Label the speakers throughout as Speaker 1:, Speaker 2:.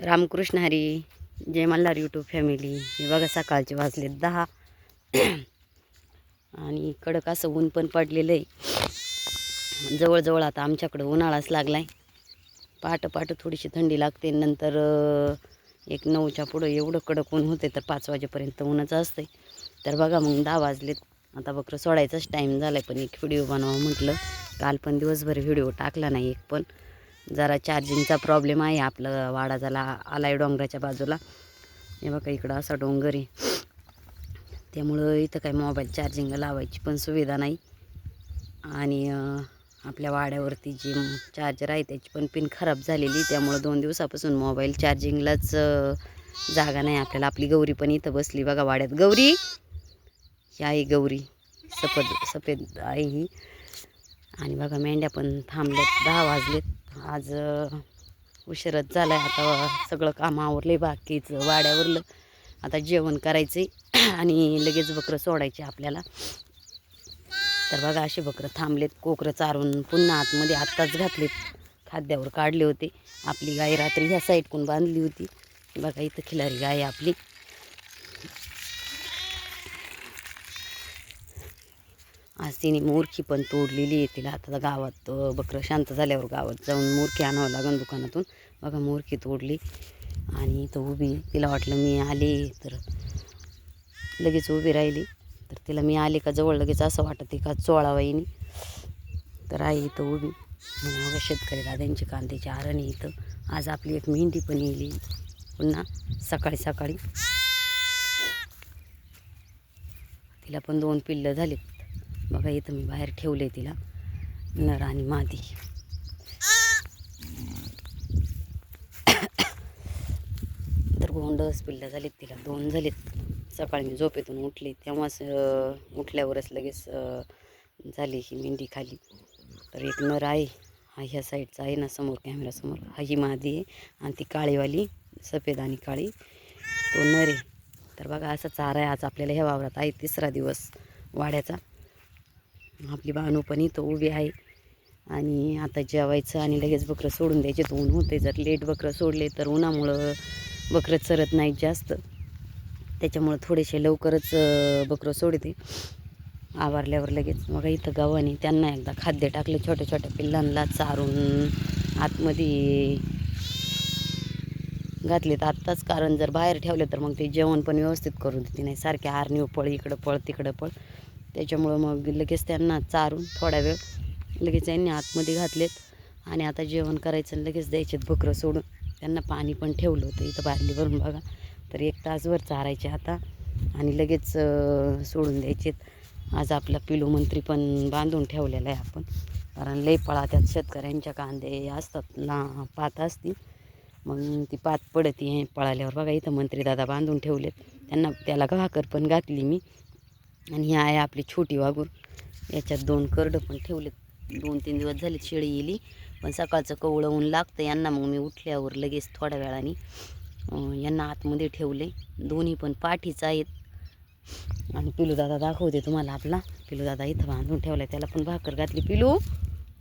Speaker 1: रामकृष्ण हरी जय Malhar YouTube family हे बघा सकाळचे वाजले दहा. आणि कडक असं ऊन पण पडलेलं आहे. जवळजवळ आता आमच्याकडं उन्हाळाच लागला आहे पाट पहाटं थोडीशी थंडी लागते. नंतर एक नऊच्या पुढं एवढं कडक ऊन होते तर पाच वाजेपर्यंत ऊनच असते तर बघा मग दहा वाजलेत. आता बकरं सोडायचाच टाईम झाला आहे पण एक व्हिडिओ बनवा म्हटलं. काल पण दिवसभर व्हिडिओ टाकला नाही एक पण. जरा चार्जिंगचा प्रॉब्लेम आहे. आपलं वाडा झाला आला आहे डोंगराच्या बाजूला. हे बघा इकडं असा डोंगर आहे. त्यामुळं इथं काही मोबाईल चार्जिंग लावायची पण सुविधा नाही. आणि आपल्या वाड्यावरती जी चार्जर आहे त्याची पण पिन खराब झालेली. त्यामुळं दोन दिवसापासून मोबाईल चार्जिंगलाच जागा नाही आपल्याला. आपली गौरी पण इथं बसली बघा वाड्यात. गौरी! ही आहे गौरी. सफेद सफेद आहे ही. आणि बघा मेंढ्या पण थांबल्यात. दहा वाजलेत. आज उशिरच झाला आहे आता सगळं काम आवरलं बाकीचं वाड्यावरलं आता जेवण करायचं आणि लगेच बकरं सोडायचे आपल्याला. तर बघा असे बकरं थांबलेत. कोकरं चारून पुन्हा आतमध्ये आत्ताच घातलेत. खाद्यावर काढले होते. आपली गाय रात्री ह्या साईडकून बांधली होती? बघा इथं खिलारी गाय आपली. आज तिने मोरखी पण तोडलेली आहे तिला आता गावात बकरं शांत झाल्यावर गावात जाऊन मोरखी आणावं लागेल दुकानातून. बघा मोरखी तोडली आणि तर उभी तिला वाटलं मी आले तर लगेच उभी राहिली. तर तिला मी आले का जवळ लगेच असं वाटत का चोळावाईनी तर आई इथं उभी मग शेतकरी दाद्यांची कांद्याची आरणी इथं. आज आपली एक मेहंदी पण येईली. पुन्हा सकाळी सकाळी तिला पण दोन पिल्लं झाली बघा इथं मी बाहेर ठेवले तिला. नर आणि मादी. तर गोंडस पिल्लं झालीत तिला दोन झालीत. सकाळी मी झोपेतून उठले तेव्हाच उठल्यावरच लगेच झाली ही मेंढी खाली. तर एक नर आहे हा ह्या साईडचा आहे ना समोर कॅमेरासमोर हा ही मादी आहे आणि ती काळीवाली सफेद आणि काळी. तो नर आहे. तर बघा असा चारा आहे आज आपल्याला ह्या वावरात आहे तिसरा दिवस वाड्याचा. आपली बानू पण इथं उभी आहे. आणि आता जेवायचं आणि लगेच बकरं सोडून द्यायचे. तर ऊन होते जर लेट बकरं सोडले तर उन्हामुळं बकरं चरत नाहीत जास्त. त्याच्यामुळं थोडेसे लवकरच बकरं सोडते. आवारल्यावर लगेच. मग इथं गावाने त्यांना एकदा खाद्य टाकलं छोट्या छोट्या पिल्लांना चारून आतमध्ये घातलेत. आत्ताच कारण जर बाहेर ठेवलं तर मग ते जेवण पण व्यवस्थित करून देते. नाही सारखे आरणी पळ इकडं पळ तिकडं पळ. त्याच्यामुळं मग लगेच त्यांना चारून थोडा वेळ लगेच यांनी आतमध्ये घातलेत. आणि आता जेवण करायचं आणि लगेच द्यायचेत बकरं सोडून. त्यांना पाणी पण ठेवलं होतं इथं बादली भरून बघा. तर एक तासभर चारायचे आता. आणि लगेच सोडून द्यायचेत. आज आपला पिलू मंत्री पण बांधून ठेवलेला आहे आपण. कारण लई पळा त्यात शेतकऱ्यांच्या कांदे असतात ना पात असती. मग ती पात पडती आहे पळाल्यावर. बघा इथं मंत्री दादा बांधून ठेवलेत. त्यांना त्याला घाकर पण घातली मी. आणि ही आहे आपली छोटी वाघूर याच्यात दोन करडं पण ठेवलेत. दोन तीन दिवस झाले शेळी येली पण सकाळचं कवळं ऊन लागतं. यांना मग मी उठल्यावर लगेच थोड्या वेळाने यांना आतमध्ये ठेवले. दोन्ही पण पाठीच आहेत. आणि पिलू दादा दाखवते तुम्हाला आपला. पिलू दादा इथं बांधून ठेवला त्याला पण भाकर घातली. पिलू!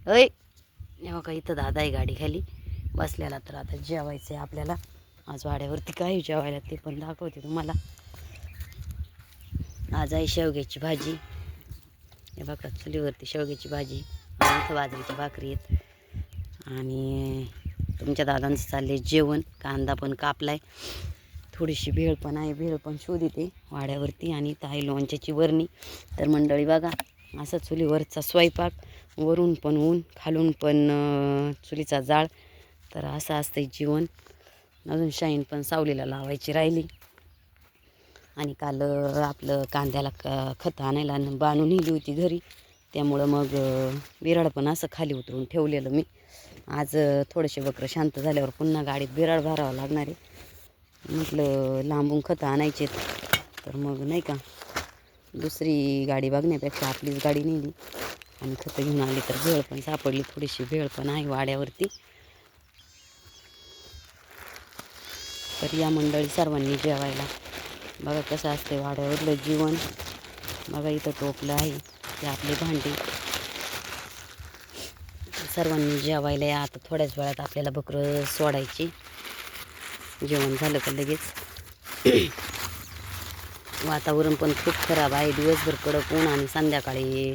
Speaker 1: अय हे का इथं दादा आहे गाडी खाली. बसलेला तर आता जेवायचं आहे आपल्याला. आज वाड्यावरती काही जेवायला ते पण दाखवते तुम्हाला. आज आहे शेवग्याची भाजी. हे बघा चुलीवरती शेवग्याची भाजी. आणि इथं बाजरीची भाकरी आहेत. आणि तुमच्या दादांचं चालले जेवण. कांदा पण कापलाय. थोडीशी भेळ पण आहे. भेळ पण शोधिते वाड्यावरती आणि इथं आहे लोणच्याची वरणी. तर मंडळी बघा असा चुलीवरचा स्वयंपाक. वरून पण ऊन खालून पण चुलीचा जाळ. तर असं असतं जीवन अजून शाईन पण सावलीला लावायची राहिली. आणि काल आपलं कांद्याला क खतं आणायला न- बांधून नेली होती घरी. त्यामुळं मग बिराड पण असं खाली उतरून ठेवलेलं मी. आज थोडेसे वक्र शांत झाल्यावर पुन्हा गाडीत बिराड भरावं लागणार आहे. म्हटलं लांबून खतं आणायचे तर मग नाही का दुसरी गाडी बघण्यापेक्षा आपलीच गाडी नेली. आणि खतं घेऊन आली तर भेळ पण सापडली. थोडीशी भेळ पण आहे वाड्यावरती. तर या मंडळी सर्वांनी जेवायला. बघा कसं असते वाड्यावरलं जीवन. बघा इथं टोपलं आहे ते आपली भांडी. सर्वांनी जेवायला या आता थोड्याच वेळात आपल्याला बकरं सोडायची. जेवण झालं का लगेच? वातावरण पण खूप खराब आहे दिवसभर कडक ऊन आणि संध्याकाळी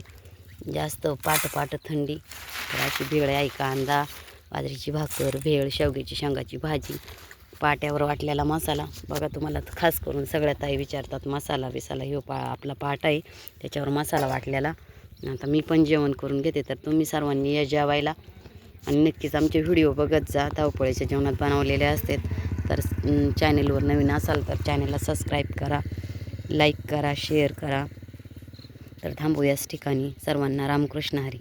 Speaker 1: जास्त पाट पाट थंडी. तर अशी भेळ आहे कांदा बाजरीची भाकर भेळ शेवग्याची शेंगाची भाजी. पाट्यावर वाटलेला मसाला. बघा तुम्हाला खास करून सगळ्या ताई विचारतात मसाला बिसाला ह्यो पा आपला पाट आहे त्याच्यावर मसाला वाटलेला. आता मी पण जेवण करून घेते तर तुम्ही सर्वांनी या जेवायला. आणि नक्कीच आमचे व्हिडिओ बघत जा धावपळीच्या जेवणात बनवलेले असतात. तर चॅनेलवर नवीन असाल तर चॅनेलला सबस्क्राईब करा लाईक करा शेअर करा. तर थांबूयाच ठिकाणी. सर्वांना रामकृष्ण हरी.